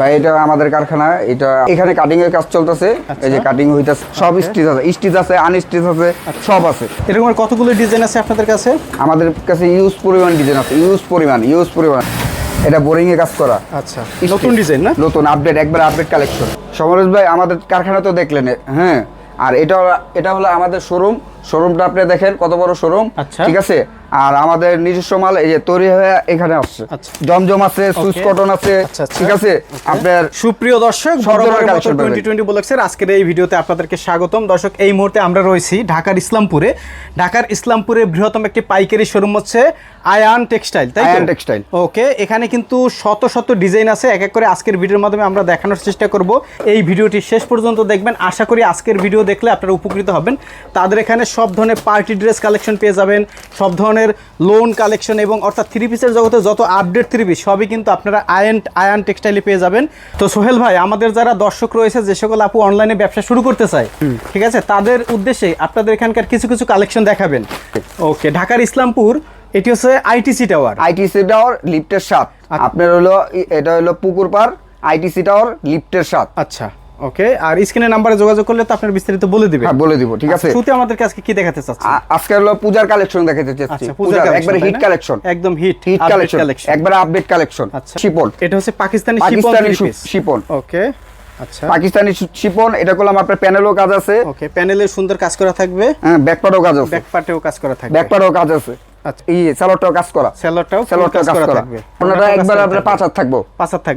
ভাই এটা আমাদের কারখানা এটা এখানে কাটিং এর কাজ চলতেছে। এই যে কাটিং হইতাছে সব স্টিচ আছে স্টিচ আছে আনস্টিচ আছে সব আছে। এরকম কতগুলো ডিজাইন আছে আপনাদের কাছে? আমাদের কাছে ইউজ পরিমাণ ডিজাইন আছে ইউজ পরিমাণ ইউজ পরিমাণ। এটা বোরিং এ কাজ করা। আচ্ছা। নতুন ডিজাইন না? নতুন আপডেট একবার আপডেট কালেকশন সমরেশ ভাই আমাদের কারখানা তো দেখলেন হ্যাঁ। আর এটা এটা হলো আমাদের শোরুম শোরুমটা আপনি দেখেন কত বড় শোরুম। আচ্ছা। ঠিক আছে? আর আমাদের নিজস্ব মাল এই যে তৈরি হয়ে এখানে আসছে। আচ্ছা। জমজম আছে সুইচ কটন আছে আচ্ছা। ঠিক আছে? আপনার সুপ্রিয় দর্শক পাবেন। 2020 ব্লগসের আজকের এই ভিডিওতে আপনাদেরকে স্বাগতম। দর্শক এই মুহূর্তে আমরা রয়েছি ঢাকার ইসলামপুরে। ঢাকার ইসলামপুরে বৃহত্তম একটি পাইকারি শোরুম হচ্ছে আয়ান টেক্সটাইল তাই আয়ান টেক্সটাইল। ওকে এখানে কিন্তু শত শত ডিজাইন আছে এক এক করে আজকের ভিডিওর মাধ্যমে আমরা দেখানোর চেষ্টা করব। এই ভিডিওটি শেষ পর্যন্ত দেখবেন। আশা করি আজকের ভিডিও দেখলে আপনারা উপকৃত হবেন। তাদের এখানে সব ধরনের পার্টি ড্রেস কালেকশন পেয়ে যাবেন সব ধরনের লোন কালেকশন এবং অর্থাৎ থ্রি পিসের জগতে যত আপডেট থ্রি পিস সবই কিন্তু আপনারা আয়ন আয়ান টেক্সটাইলে পেয়ে যাবেন। তো সোহেল ভাই আমাদের যারা দর্শক রয়েছে যে সকল আপু অনলাইনে ব্যবসা শুরু করতে চায় ঠিক আছে? তাদের উদ্দেশ্যে আপনাদের এখানকার কিছু কিছু কালেকশন দেখাবেন। ওকে ঢাকার ইসলামপুর এটি হচ্ছে আইটিসি টাওয়ার আইটিসি টাওয়ার লিফটের সাত আচ্ছা। আপনার হলো এটা হলো পুকুর পার আইটিসি টাওয়ার লিফটের সাত আচ্ছা। ওকে আর স্ক্রিনের নাম্বারে যোগাযোগ করলে তো আপনার বিস্তারিত বলে দিবে। হ্যাঁ বলে দিব ঠিক আছে? শুরুতে আমাদের কাছে কি দেখাতে চাচ্ছেন? আজকে হলো পূজার কালেকশন দেখাতে চাচ্ছি। আচ্ছা পূজার একবারে হিট কালেকশন একদম হিট হিট কালেকশন একবারে আপডেট কালেকশন আচ্ছা শিপন। এটা হচ্ছে পাকিস্তানি পাকিস্তানি শিপন শিপন। ওকে আচ্ছা। পাকিস্তানি শিপন এটা করলাম আপনার প্যানেলও কাজ আছে। ওকে প্যানেলে সুন্দর কাজ করা থাকবে। হ্যাঁ ব্যাকপারও কাজ আছে। ব্যাক পার্টেও কাজ করা থাকবে। ব্যাকপারও কাজ আছে। আচ্ছা এই সালোয়ারটাও কাজ করা। সেলরটাও সালোয়ারটাও কাজ করা ওনাটা একবার আপনার পাঁচ হাত থাকব।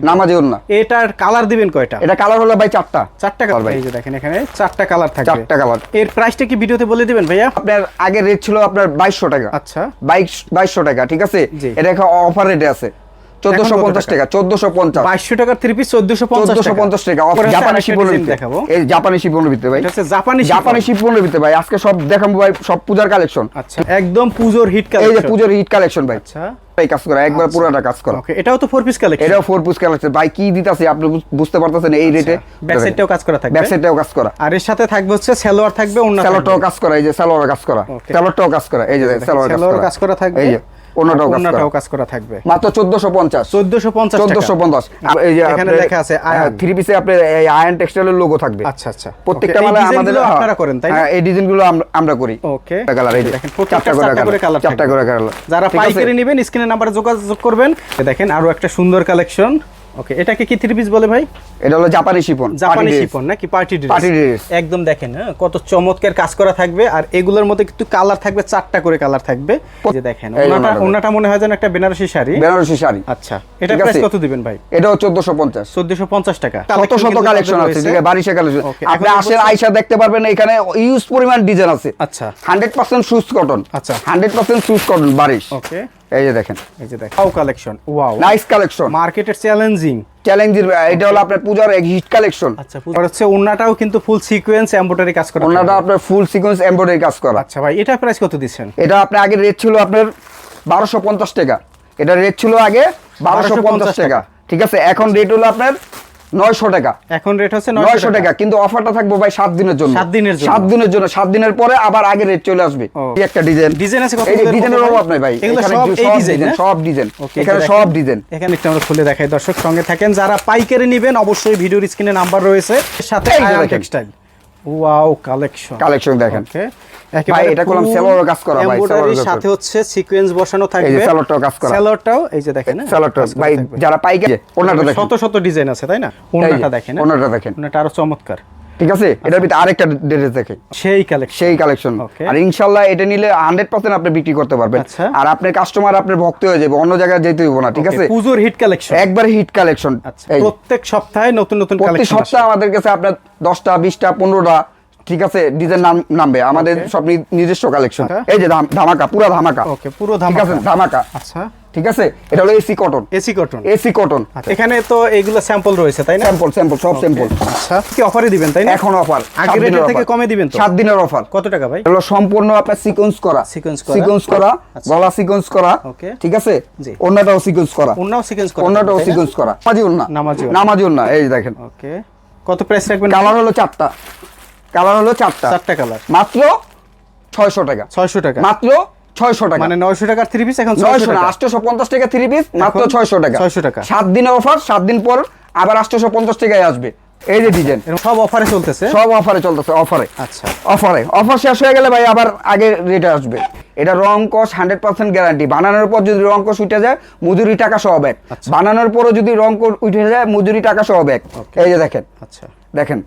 নামাজি এটার কালার দিবেন কয়টা? এটা কালার হলো ভাই চারটা। চারটা কালার। ভাই এই যে দেখেন এখানে চারটা কালার থাকবে। চারটা কালার। এর প্রাইসটা কি ভিডিওতে বলে দিবেন ভাইয়া? আপনার আগের রেট ছিল আপনার বাইশশো টাকা। আচ্ছা। বাইশ বাইশশো টাকা ঠিক আছে। এটা এখন অফার রেটে আছে। চোদ্দশো পঞ্চাশ টাকা? টাকা চোদ্দশো পঞ্চাশ। বাইশশো টাকার থ্রি পিস চোদ্দশো চোদ্দশো পঞ্চাশ টাকা পরে জাপানি শিপনের ভিতরে। এই জাপানি শিপনের ভিতরে ভাই। জাপানি জাপানি শিপনের ভিতরে ভাই। আজকে সব দেখাবো ভাই সব পূজার কালেকশন আচ্ছা একদম পুজোর হিট এই যে পূজার হিট কালেকশন ভাই। আচ্ছা। এই কাজ করা একবার পুরোটা কাজ করা। ওকে এটাও তো ফোর পিস কালেকশন এটাও ফোর কালেকশন ভাই কি দিতাছে আপনি বুঝ- বুঝতে পারতেছেন এই রেটে ব্যাক সাইডটাও কাজ করা থাকবে। ব্যাক সাইডটাও কাজ করা। আর এর সাথে থাকবে হচ্ছে সালোয়ার থাকবে অন্য স্যালোটাও কাজ করা এই যে স্যালোয়ার কাজ করা. স্যালোটাও কাজ করা এই যে সালোয়ার কাজ করা থাকবে। এই যে। কাজ করা। থাকবে। মাত্র এই যে এখানে লেখা আছে আয়ন। থ্রি পিসে আপনার আয়ন টেক্সটাইলের লোগো থাকবে। আচ্ছা আচ্ছা। প্রত্যেকটা মালে আমাদের আপনারা করেন তাই না? হ্যাঁ, এই ডিজাইনগুলো আমরা- করি। ওকে কালার এই দেখেন, প্রত্যেকটা করে কালার চারটা করে কালার যারা? পাইকারি নেবেন স্ক্রিনে নাম্বারে যোগাযোগ করবেন। দেখেন আরও একটা সুন্দর কালেকশন ওকে এটাকে কি থ্রি পিস বলে ভাই? এটা হলো জাপানি শিপন জাপানি শিপন নাকি পার্টি ড্রেস Party dress। একদম দেখেন হ্যাঁ কত চমৎকার কাজ করা থাকবে আর এগুলোর মধ্যে কিন্তু কালার থাকবে চারটা করে কালার থাকবে। যে দেখেন ওনাটা ওনাটা। মনে হয় যেন একটা বেনারসি শাড়ি। বেনারসি শাড়ি। আচ্ছা এটা প্রাইস কত দিবেন ভাই? পঞ্চাশ। চোদ্দশো পঞ্চাশ টাকা। শত শত কালেকশন আছে ঠিক আছে? বারিশা কালেকশন আপনি আসেন বলছি- দেখতে পারবেন এখানে ইউজ পরিমাণ ডিজাইন আছে। আচ্ছা। হান্ড্রেড পার্সেন্ট সুজ কটন আচ্ছা। হান্ড্রেড পার্সেন্ট সুজ কটন বারিশ। ওকে এই যে দেখেন। এই যে দেখেন। কালেকশন ওয়াও নাইস কালেকশন মার্কেটের চ্যালেঞ্জিং চ্যালেঞ্জের এটা হলো আপনার পূজার হিট কালেকশন আচ্ছা হচ্ছে ওন্নাটাও কিন্তু ফুল সিকোয়েন্স এমব্রয়ডারি কাজ করা। ওনাটা আপনার ফুল সিকোয়েন্স এমব্রয়ডারি কাজ করা। আচ্ছা ভাই এটা প্রাইস কত দিচ্ছেন? এটা আপনার আগে রেট ছিল আপনার বারোশো পঞ্চাশ টাকা। এটা রেট ছিল আগে বারোশো পঞ্চাশ 1250 টাকা। ঠিক আছে? এখন রেট হলো আপনার নয়শো টাকা। এখন রেট হচ্ছে নয়শো টাকা। কিন্তু অফারটা থাকবে ভাই সাত দিনের জন্য। সাত দিনের জন্য। সাত দিনের জন্য সাত দিনের পরে আবার আগে রেট চলে আসবে। এই একটা ডিজাইন। ডিজাইন আছে কত এই ডিজাইনের অভাব নাই ভাই। এখানে সব এই ডিজাইন ডিজাইন সব ডিজাইন। এখানে সব ডিজাইন। এখানে একটু আমরা খুলে দেখাই। দর্শক সঙ্গে থাকেন যারা পাইকারি নেবেন অবশ্যই ভিডিওর স্ক্রিনে নাম্বার রয়েছে। সাথে। টেক্সটাইল ওয়াও কালেকশন কালেকশন দেখেন। ওকে ভাই, এটা করলাম সেলোর কাজ করা ভাই, সেলোর সাথে হচ্ছে সিকোয়েন্স বসানো থাকবে। এই যে সেলোরটাও কাজ করা। সেলোরটাও এই যে দেখেন হ্যাঁ, স্যালাডটা ভাই। যারা পাইকারি ওনাটা দেখেন। শত শত ডিজাইন আছে তাই না? ওনাটা দেখেন হ্যাঁ? ওনাটা দেখেন। ওনাটা আরও চমৎকার। ঠিক আছে? এটার ভিতরে আরেকটা ড্রেস দেখে। সেই কালেকশন সেই কালেকশন আর ইনশাল্লাহ এটা নিলে হান্ড্রেড পার্সেন্ট আপনি বিক্রি করতে পারবেন। আচ্ছা। আর আপনার কাস্টমার আপনার ভক্ত হয়ে যাবে অন্য জায়গায় যেতে হইব না ঠিক আছে? পুজোর হিট কালেকশন একবার হিট কালেকশন আচ্ছা প্রত্যেক সপ্তাহে নতুন নতুন প্রতি সপ্তাহে আমাদের কাছে আপনার দশটা বিশটা পনেরোটা ঠিক আছে? ডিজাইন নাম নামবে। আমাদের সব নিজস্ব কালেকশন এই যে ধামাকা পুরো ধামাকা। ওকে পুরো ঠিক আছে? ধামাকা ধামাকা। আচ্ছা। ঠিক আছে? এটা হলো AC cotton AC cotton AC cotton এখানে তো এইগুলো স্যাম্পল রয়েছে তাই না? স্যাম্পল স্যাম্পল সব স্যাম্পল আচ্ছা। কি অফারে দিবেন তাই না? এখন অফার আগের রেটের থেকে কমে দিবেন তো? সাত দিনের অফার কত টাকা ভাই? হলো সম্পূর্ণ আপনার সিকোয়েন্স করা। Sequence করা। সিকোয়েন্স করা আচ্ছা। গলা সিকোয়েন্স করা Okay. ঠিক আছে? জি। অন্যটাও সিকোয়েন্স করা। অন্যও সিকোয়েন্স করা। না? সিকোয়েন্স করা। নামাজি উন্না নামাজি। নামাজি উন্না এই দেখেন। ওকে কত প্রাইস রাখবেন? কালার হলো চারটা। কালার হলো চারটা। চারটা কালার মাত্র ছয়শো টাকা। ছয়শো টাকা। মাত্র ছয়শো টাকা। মানে নয়শো টাকার থ্রি পিস এখন নয়শো ছয়শো না টাকা। আটশো পঞ্চাশ টাকা থ্রি পিস মাত্র এখন ছয়শো টাকা। 600 টাকা। অফার দিন পর আবার আটশোশো পঞ্চাশ টাকায় আসবে। এই যে ডিজাইন সব অফারে চলতেছে? সব অফারে চলতেছে অফারে আচ্ছা। অফারে অফার শেষ হয়ে গেলে ভাই আবার আগে রেটে আসবে। এটা রং কস হান্ড্রেড পার্সেন্ট গ্যারান্টি বানানোর পর যদি রং কস উঠে যায় মজুরি টাকা সহ ব্যাগ আচ্ছা। বানানোর পরও যদি রং উঠে যায় মজুরি টাকা সহ ব্যাগ এই যে দেখেন। আচ্ছা। দেখেন।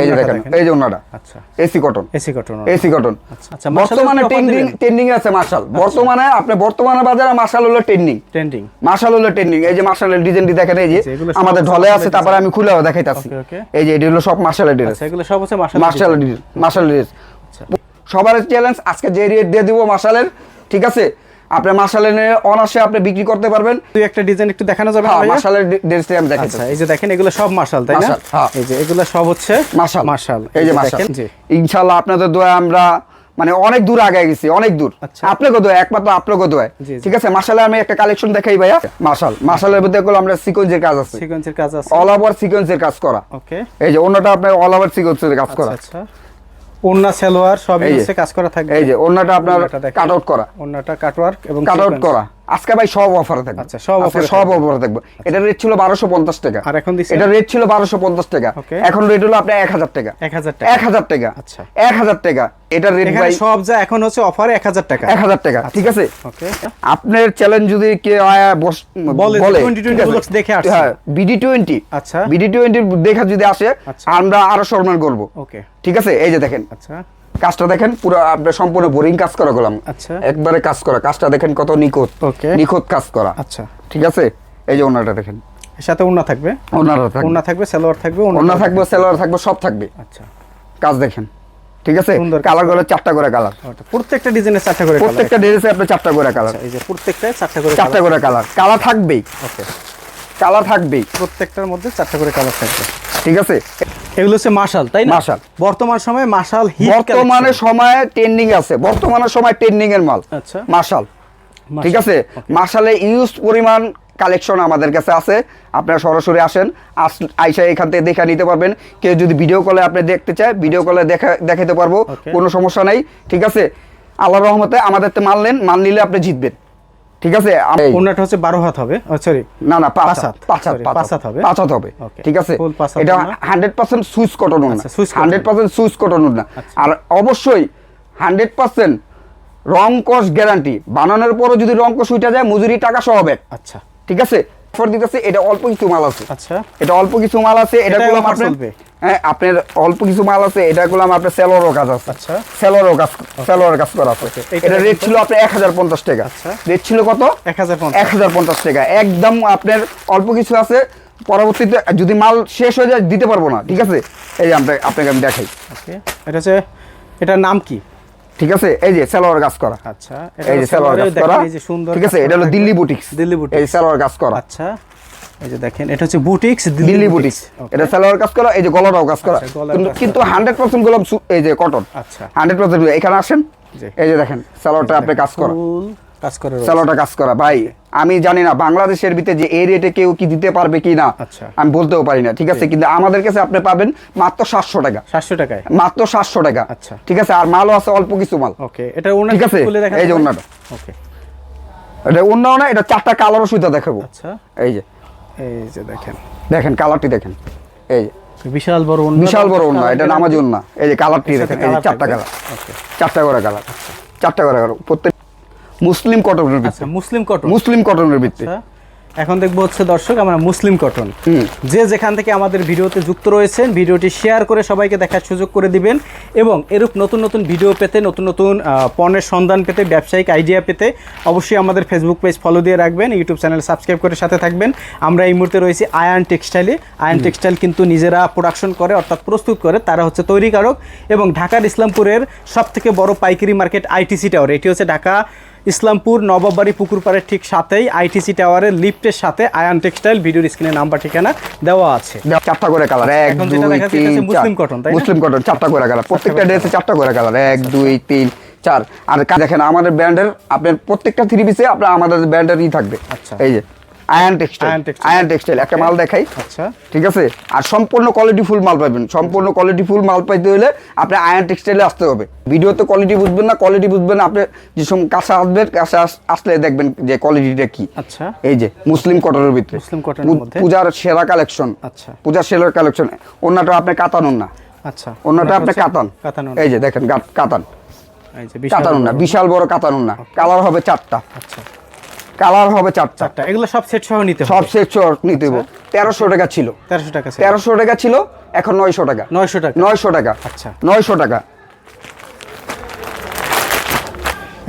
এই যে দেখেন। এই যে ওনাটা আচ্ছা। AC cotton. AC cotton AC cotton. আচ্ছা, বর্তমানে কি offer ট্রেন্ডিং ট্রেন্ডিং আছে মার্শাল বর্তমানে আপনি বর্তমানে বাজারে মার্শাল হলো ট্রেন্ডিং ট্রেন্ডিং মার্শাল হলো ট্রেন্ডিং এই যে মার্শালের ডিজাইনটি দেখেন এই যে আচ্ছা, আমাদের ঢলে আছে তারপরে আমি খুলেও দেখাইতাছি. এই যে এটি হলো সব মার্শালের ড্রেস আচ্ছা এগুলো সব হচ্ছে marshal marshal dress marshal dress আচ্ছা। সবার চ্যালেঞ্জ আজকে যে রেট দিয়ে দিব মার্শালের ঠিক আছে? আপনি মার্শালের নিয়ে অনার্সে আপনি বিক্রি করতে পারবেন। দুই একটা ডিজাইন একটু দেখানো যাবে হ্যাঁ ভাইয়া? মার্শালের আমি দেখাচ্ছি। আচ্ছা এই যে দেখেন এগুলো সব মার্শাল তাই না? হ্যাঁ। এই যে এগুলো সব হচ্ছে মার্শাল মার্শাল এই যে জি। ইনশাআল্লাহ আপনাদের দোয়া আমরা মানে অনেক দূর আগে গেছি অনেক দূর। আচ্ছা। আপনাকে দোয়া একমাত্র আপনাকে দোয়া। ঠিক আছে? মার্শালে আমি একটা কালেকশন দেখাই ভাইয়া। মার্শাল মার্শালের মধ্যে গুলো আমরা সিকোয়েন্সের কাজ আছে। সিকোয়েন্সের কাজ আছে। অল ওভার সিকোয়েন্সের কাজ করা। ওকে এই যে অন্যটা আপনার অল ওভার সিকোয়েন্সের কাজ করা। আচ্ছা। ওন্না সালোয়ার সবই হচ্ছে কাজ করা থাকবে। এই যে ওন্নাটা আপনার কাট আউট করা। ওন্নাটা কাটওয়ার্ক এবং কাট আউট করা। আজকে ভাই সব অফারে থাকবে। আচ্ছা, সব এ সব অফারে থাকবে। এটা রেট ছিল বারোশো পঞ্চাশ টাকা। আর এখন দিচ্ছে? এটা রেট ছিল বারোশো পঞ্চাশ টাকা। এখন রেট হলো আপনার এক হাজার টাকা। এক হাজার টাকা। এক হাজার টাকা। আচ্ছা। এক হাজার টাকা। এটার রেট ভাই সব যা এখন হচ্ছে অফারে এক হাজার টাকা। এক হাজার টাকা ঠিক আছে? ওকে আপনার চ্যালেঞ্জ যদি কে বলে 2020 ঠিক দেখে আসছে। হ্যাঁ বিডি টোয়েন্টি আচ্ছা। বিডি টোয়েন্টি দেখা যদি আসে আচ্ছা। আমরা আরও সম্মান করব। ওকে ঠিক আছে? এই যে দেখেন। আচ্ছা। কাজটা দেখেন পুরো আপনার সম্পূর্ণ বোরিং কাজ করা গেলাম। আচ্ছা। একবারে কাজ করা। কাজটা দেখেন কত নিখুঁত. নিখুঁত কাজ করা। আচ্ছা। ঠিক আছে? এই যে ওনাটা দেখেন। সাথে ওন্না থাকবে? ওনারা থাকবে। ওন্না থাকবে সালোয়ার থাকবে ওনা থাকবে। সেলোয়ার থাকবে সব থাকবে। আচ্ছা। কাজ দেখেন। ঠিক আছে? সুন্দর কালারগুলো চারটা করে কালার। প্রত্যেকটা ডিজাইনের চারটা করে প্রত্যেকটা ড্রেসে আপনার চারটা করে কালার। আচ্ছা, এই যে প্রত্যেকটায় চারটা করে চারটা করে কালার। কালার থাকবেই। ওকে। কালার থাকবেই। প্রত্যেকটার মধ্যে চারটা করে কালার থাকবে। ঠিক আছে? এগুলো হচ্ছে মাশাল তাই না? মাশাল। বর্তমান সময়ে মাশাল বর্তমানে সময়ে ট্রেন্ডিং আছে। বর্তমানে সময় ট্রেন্ডিং এর মাল। আচ্ছা। মার্শাল ঠিক আছে? মার্শালে ইউজ পরিমাণ কালেকশন আমাদের কাছে আছে। আপনারা সরাসরি আসেন আস- আইসা এখান থেকে দেখে নিতে পারবেন। কেউ যদি ভিডিও কলে আপনি দেখতে চায় ভিডিও কলে দেখা দেখাতে পারব। কোনো সমস্যা নাই। ঠিক আছে? আল্লাহ রহমতে আমাদের তো মাল নেন। মাল নিলে আপনি জিতবেন। ঠিক আছে? ওনাটা হচ্ছে বারো হাত হবে। সরি না না পাঁচ পাঁচ হাত 5 হাত Sorry, পাঁচ পাঁচ হাত হাত হবে। 5 হাত হবে ঠিক আছে? Full পাঁচ হাত এটা না? হান্ড্রেড পার্সেন্ট সুইচ কটন না আচ্ছা, কটন। না আর অবশ্যই হান্ড্রেড পার্সেন্ট রং কস গ্যারান্টি বানানোর পরও যদি রং কস উঠে যায় মজুরি টাকা সহ হবে। আচ্ছা। ঠিক আছে? অফার দিতেছে এটা অল্প কিছু মাল আছে। আচ্ছা। এটা অল্প কিছু মাল আছে এটা offer আপনার চলবে? হ্যাঁ আপনার অল্প কিছু মাল আছে এটা গুলাম আপনার সেলোয়ারও কাজ আছে। আচ্ছা। সেলোয়ারও কাজ সেলোয়ার কাজ করা আছে। এটা রেট? ছিল আপনার এক হাজার পঞ্চাশ টাকা। আচ্ছা। রেট ছিল কত? এক হাজার পঞ্চাশ। টাকা। একদম আপনার অল্প কিছু আছে পরবর্তীতে যদি মাল শেষ হয়ে যায় দিতে পারব না ঠিক আছে? এই আপনাকে আপনাকে আমি দেখাই। এটা হচ্ছে এটার নাম কি? ঠিক আছে? এই যে সেলোয়ার কাজ করা। আচ্ছা এই যে সেলোয়ার কাজ করা। এই যে সুন্দর ঠিক আছে? এটা হলো দিল্লি। বুটিক্স। দিল্লি বুটিক্স। এই সেলোয়ার কাজ করা। আচ্ছা এই যে দেখেন এটা হচ্ছে বুটিক্স দিল্লি বুটিক্স। এটা সেলোয়ার কাজ করা এই যে গলাটাও কাজ করা। আচ্ছা, কিন্তু- হান্ড্রেড পার্সেন্ট গোলাম এই যে কটন। আচ্ছা। হান্ড্রেড পার্সেন্ট এখানে আসেন। এই যে দেখেন সেলোয়ারটা আপনি কাজ করা। কাজ করে। কাজ করা। ভাই আমি জানি না বাংলাদেশের ভিতরে যে এই রেটে কেউ কি দিতে পারবে কি না আচ্ছা। আমি বলতেও পারি না ঠিক আছে? কিন্তু আমাদের কাছে আপনি পাবেন মাত্র সাতশো টাকা। সাতশো টাকায়? মাত্র সাতশো টাকা। আচ্ছা। ঠিক আছে? আর মালও আছে অল্প কিছু মাল। ওকে এটা ঠিক আছে, এই যে। ওকে। এটা অন্য না এটা চারটা কালারও সুবিধা দেখাবো। আচ্ছা। এই যে। এই যে দেখেন। দেখেন কালারটি দেখেন। এই যে। বিশাল বড় ওড়না বিশাল বড় অন্য এটা নামাজি অন্য এই যে কালারটি দেখেন এই চারটা কালার। চারটা করে কালার। চারটা করে কালার। প্রত্যেক মুসলিম কটনের আচ্ছা ভিত্তি মুসলিম কটন। মুসলিম কটনের ভিত্তি। আচ্ছা এখন দেখব হচ্ছে দর্শক আমরা মুসলিম কটন। যে যেখান থেকে আমাদের ভিডিওতে যুক্ত রয়েছেন ভিডিওটি শেয়ার করে সবাইকে দেখার সুযোগ করে দিবেন এবং এরূপ নতুন নতুন ভিডিও পেতে নতুন নতুন পণ্যের সন্ধান পেতে ব্যবসায়িক আইডিয়া পেতে অবশ্যই আমাদের ফেসবুক পেজ ফলো দিয়ে রাখবেন ইউটিউব চ্যানেল সাবস্ক্রাইব করে সাথে থাকবেন। আমরা এই মুহূর্তে রয়েছি আয়ান টেক্সটাইলে আয়ান টেক্সটাইল কিন্তু নিজেরা প্রোডাকশন করে অর্থাৎ প্রস্তুত করে তারা হচ্ছে তৈরিকারক এবং ঢাকার ইসলামপুরের সব থেকে বড় পাইকারি মার্কেট আইটিসি টাওয়ার এটি হচ্ছে ঢাকা ইসলামপুর নবাববাড়ি পুকুরপাড়ের ঠিক সাথেই আইটিসি টাওয়ারের লিফটের সাথে আয়ান টেক্সটাইল ভিডিওর স্ক্রিনে নাম্বার ঠিকানা দেওয়া আছে। চারটা করে কালার এক দুই তিন মুসলিম কটন তাই মুসলিম কটন চারটা করে কালার। প্রত্যেকটা ড্রেসে চারটা করে কালার এক দুই তিন চার। আর দেখেন আমাদের ব্র্যান্ডের আপনার প্রত্যেকটা থ্রি পিসে আপনার আমাদের ব্র্যান্ডের ই থাকবে। আচ্ছা। এই যে। আয়ান টেক্সটাইল আয়ান টেক্সটাইল একটা মাল দেখাই। আচ্ছা। ঠিক আছে? আর সম্পূর্ণ কোয়ালিটি ফুল মাল পাবেন। সম্পূর্ণ কোয়ালিটি ফুল মাল পাইতে হলে আপনি আয়ন টেক্সটাইলে আসতে হবে। ভিডিওতে কোয়ালিটি বুঝবেন না কোয়ালিটি বুঝবেন আপনি যে সময় কাছে আসবেন কাছে আসলে দেখবেন যে কোয়ালিটিটা কি। আচ্ছা। এই যে মুসলিম কটনের ভিতরে। মুসলিম কটনের মধ্যে। পূজার সেরা কালেকশন আচ্ছা। পূজার সেরা কালেকশন অন্যটা আপনি কাতানুন না আচ্ছা। অন্যটা আপনি কাতান। কাতান এই যে দেখেন কাতান। এই যে কাতানুন না। বিশাল বড় কাতানুন না কালার হবে চারটা। আচ্ছা। কালার হবে চারটা। চারটা। এগুলো সব সেট সহ নিতে সব সেট নিতে হবে। তেরোশো টাকা ছিল। তেরোশো টাকা তেরোশো টাকা ছিল এখন নয়শো টাকা। নয়শো টাকা। নয়শো টাকা। আচ্ছা। নয়শো টাকা।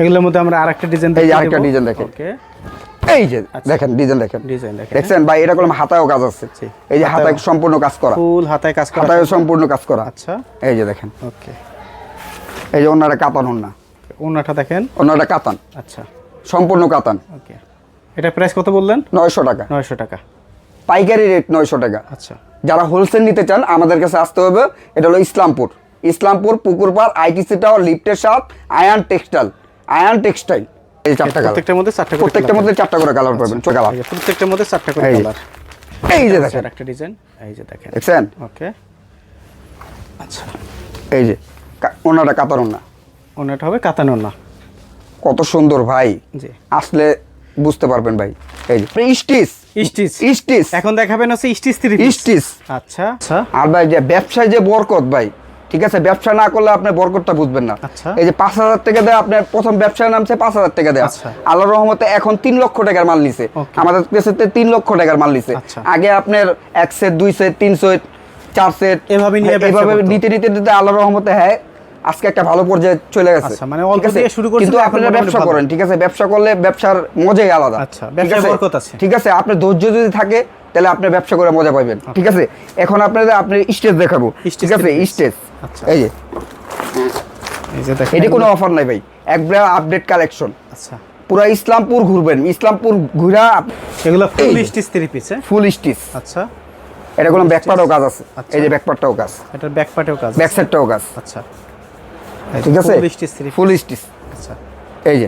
এগুলোর মধ্যে আমরা আরেকটা ডিজাইন এই আরেকটা design দেখেন। ওকে এই যে দেখেন ডিজাইন দেখেন। ডিজাইন দেখেন। দেখছেন? ভাই এটা করলাম হাতায়ও কাজ আছে। এই যে হাতায় সম্পূর্ণ কাজ করা। ফুল হাতায় কাজ করা। হাতায় সম্পূর্ণ কাজ করা। আচ্ছা। এই যে দেখেন। ওকে এই যে ওনারা কাতান ওনা ওনাটা দেখেন। ওনারা কাতান। আচ্ছা। সম্পূর্ণ কাতান। ওকে। এটা প্রাইস কত বললেন? নয়শো টাকা। নয়শো টাকা। পাইকারি রেট নয়শো টাকা। আচ্ছা। যারা হোলসেল নিতে চান আমাদের কাছে আসতে হবে এটা হলো ইসলামপুর। ইসলামপুর পুকুরপাড় আইটিসি টাওয়ার লিফটের সাথ আয়ান টেক্সটাইল আয়ান টেক্সটাইল এই চারটা কালার প্রত্যেকটার মধ্যে চারটা করে প্রত্যেকটার মধ্যে চারটা করে কালার পাবেন ছোট কালার প্রত্যেকটার মধ্যে চারটা করে কালার এই যে দেখেন। একটা ডিজাইন এই যে দেখেন। দেখছেন? ওকে আচ্ছা। এই যে ওনারা কাতার ওনা। ওনাটা হবে কাতানোর না কত সুন্দর ভাই। আসলে বুঝতে পারবেন ভাই। এই যে স্টিচ স্টিচ স্টিচ এখন দেখাবেন হচ্ছে স্টিচ থ্রি স্টিচ আচ্ছা। আচ্ছা। আর ভাই যে ব্যবসায় যে বরকত ভাই ঠিক আছে? ব্যবসা না করলে আপনি বরকতটা বুঝবেন না। আচ্ছা। এই যে পাঁচ হাজার টাকা দেয় আপনার প্রথম ব্যবসায় নামছে পাঁচ হাজার টাকা দেয়। আচ্ছা। আল্লাহ রহমতে এখন তিন লক্ষ টাকার মাল নিছে। আমাদের কাছে তিন লক্ষ টাকার মাল নিছে। আচ্ছা। আগে আপনার এক সেট দুই সেট তিন সেট চার সেট এভাবে নিয়ে এভাবে করতো। নিতে নিতে নিতে আল্লাহ রহমতে হ্যাঁ আজকে একটা ভালো পর্যায়ে চলে গেছে। আচ্ছা, মানে অল্প দিয়ে শুরু করছিল, কিন্তু আপনারা ব্যবসা করেন ঠিক আছে? ব্যবসা করলে ব্যবসার মজাই আলাদা। আচ্ছা, ব্যবসায় আছে? বরকত আছে। ঠিক আছে আপনার ধৈর্য যদি থাকে তাহলে আপনি ব্যবসা করে মজা পাবেন ঠিক আছে? এখন আপনাদের আপনি স্টেজ দেখাবো। ঠিক আছে? স্টেজ। আচ্ছা। এই যে। এই যে দেখেন। এটি কোনো অফার নাই ভাই। একবার আপডেট কালেকশন আচ্ছা। পুরো ইসলামপুর ঘুরবেন। ইসলামপুর ঘুরা এগুলো full stitch three piece full stitch আচ্ছা। এটা কোনো ব্যাকপার্টও কাজ আছে। আচ্ছা। এই যে ব্যাকপার্টটাও কাজ। এটার ব্যাক পার্টেও কাজ ব্যাক সাইডটাও কাজ। আচ্ছা। ঠিক আছে? ফুল স্টিচ আচ্ছা। এই যে।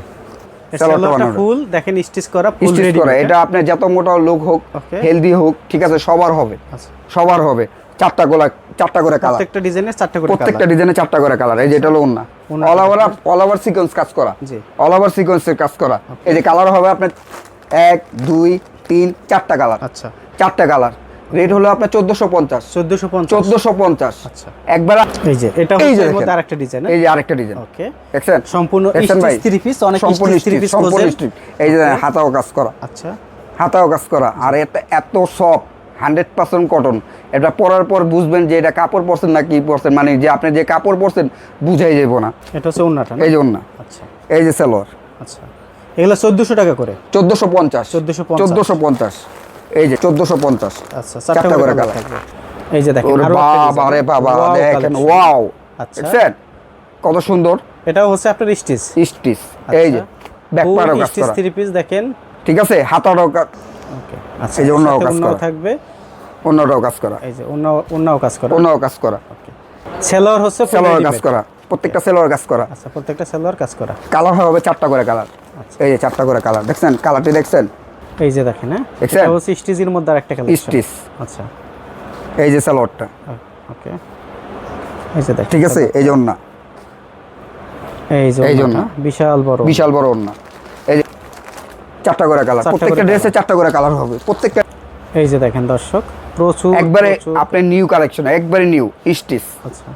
ফুল দেখেন স্টিচ করা স্টিচ করা। এটা আপনার যত মোটা লোক হোক হেলদি হোক ঠিক আছে সবার হবে। আচ্ছা। সবার হবে। চারটা গোলা চারটা করে কালার প্রত্যেকটা চারটা করে প্রত্যেকটা ডিজাইনে চারটা করে কালার এই যে এটা হলো ওন্না all over all over sequence কাজ করা। অল ওভার সিকোয়েন্সের কাজ করা। এই যে কালার হবে আপনার এক দুই তিন চারটা কালার আচ্ছা। চারটা কালার রেট হলো আপনার চোদ্দোশো পঞ্চাশ। চোদ্দোশো পঞ্চাশ। চোদ্দোশো পঞ্চাশ। আচ্ছা। একবার এই যে এটা হচ্ছে এর মধ্যে আরেকটা ডিজাইন এই যে আরেকটা ডিজাইন ওকে দেখছেন? সম্পূর্ণ স্টিচ পিস অনেক স্টিচ পিস সম্পূর্ণ স্টিচ এই যে হাতাও কাজ করা। আচ্ছা। হাতাও কাজ করা। আর এটা এত সফট হান্ড্রেড পার্সেন্ট কটন এটা পরার পর বুঝবেন যে এটা কাপড় পরছেন না কি পরছেন। মানে যে আপনি যে কাপড় পরছেন বুঝাই যাব না। এটা হচ্ছে ওন্নাটা এই যে না আচ্ছা। এই যে সালোয়ার। আচ্ছা। এগুলো চোদ্দোশো টাকা করে? চোদ্দোশো পঞ্চাশ। 1450 চোদ্দোশো পঞ্চাশ। এই যে চোদ্দোশো পঞ্চাশ। আচ্ছা চারটা করে করে কালার। থাকবে। এই যে দেখেন আরও বাবা রে বাবা দেখেন ওয়াও আচ্ছা। কত সুন্দর। এটাও হচ্ছে আপনার স্টিচ। স্টিচ। এই যে কাজ করা। থ্রি পিস দেখেন। ঠিক আছে? হাতারও ওকে আচ্ছা এই যে অন্যও কাজ করা। থাকবে। অন্যরাও কাজ করা। এই যে অন্য অন্যও কাজ করা। অন্যও কাজ করা। সেলোয়ার হচ্ছে সেলোয়ার কাজ করা। প্রত্যেকটা সেলোয়ার কাজ করা। আচ্ছা প্রত্যেকটা সেলোয়ার কাজ করা। কালার হবে চারটা করে কালার। এই যে চারটা করে কালার। দেখছেন? কালারটি দেখছেন? এই যে দেখেন হ্যাঁ এটা হচ্ছে স্টিচের মধ্যে আরেকটা কালেকশন স্টিচ আচ্ছা এই যে সালোয়ারটা ওকে এই যে দেখেন ঠিক আছে এই যে ওন্না এই যে এই যে ওন্না। বিশাল বড় বিশাল বড় ওন্না এই যে চারটা করে কালার প্রত্যেকটা ড্রেসে চারটা করে কালার হবে প্রত্যেকটা এই যে দেখেন দর্শক প্রচুর একবারে আপনার নিউ কালেকশন একবারে নিউ স্টিচ আচ্ছা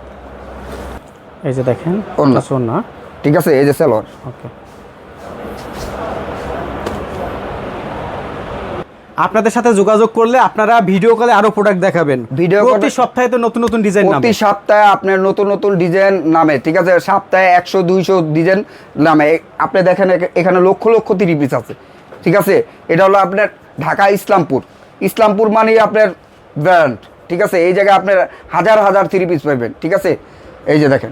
এই যে দেখেন ওন্না ঠিক আছে এই যে সালোয়ার ওকে আপনাদের সাথে যোগাযোগ করলে আপনারা ভিডিও কলে আরও প্রোডাক্ট দেখাবেন। ভিডিও প্রতি সপ্তাহে তো নতুন নতুন ডিজাইন নামে। প্রতি সপ্তাহে আপনার নতুন নতুন ডিজাইন নামে ঠিক আছে? সপ্তাহে একশো দুইশো ডিজাইন নামে। আপনি দেখেন এখানে লক্ষ লক্ষ তিরি পিস আছে ঠিক আছে? এটা হলো আপনার ঢাকা ইসলামপুর। ইসলামপুর মানে আপনার ব্র্যান্ড ঠিক আছে? এই জায়গায় আপনার হাজার হাজার থ্রি পিস পাবেন ঠিক আছে? এই যে দেখেন।